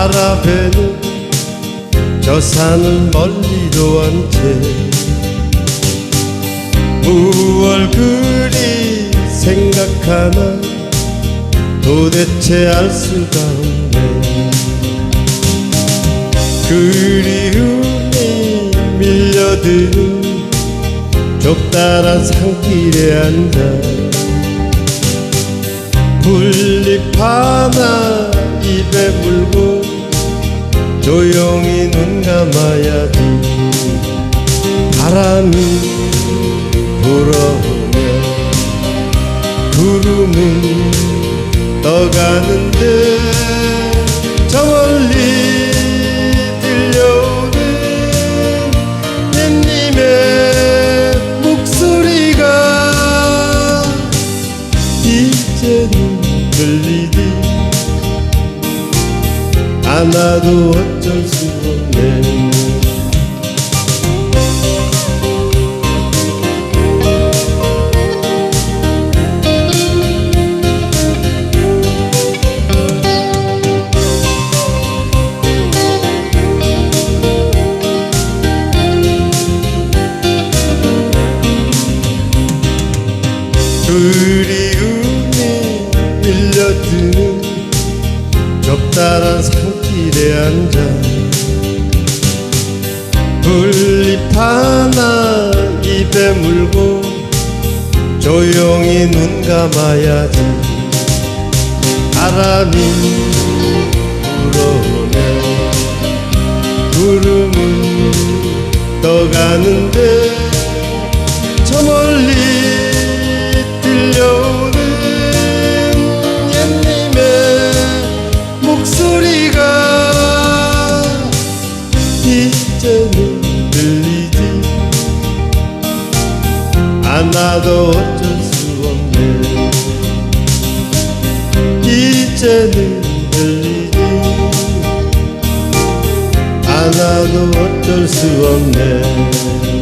바라배는 저 산을 멀리로 한채 무얼 그리 생각하나 도대체 알 수가 없네. 그리움이 밀려드는 좁다란 산길에 앉아 풀잎 하나 입에 물고 조용히 눈 감아야지. 바람이 불어오면 구름은 떠가는 들리지 않아도 어쩔 수 없네. 그리움이 밀려 드는 좁다란 산길에 앉아 풀잎 하나 입에 물고 조용히 눈 감아야지. 바람이 불어오면 구름은 떠가는데 들리지 않아도 어쩔 수 없네. 이제는 들리지 않아도 어쩔 수 없네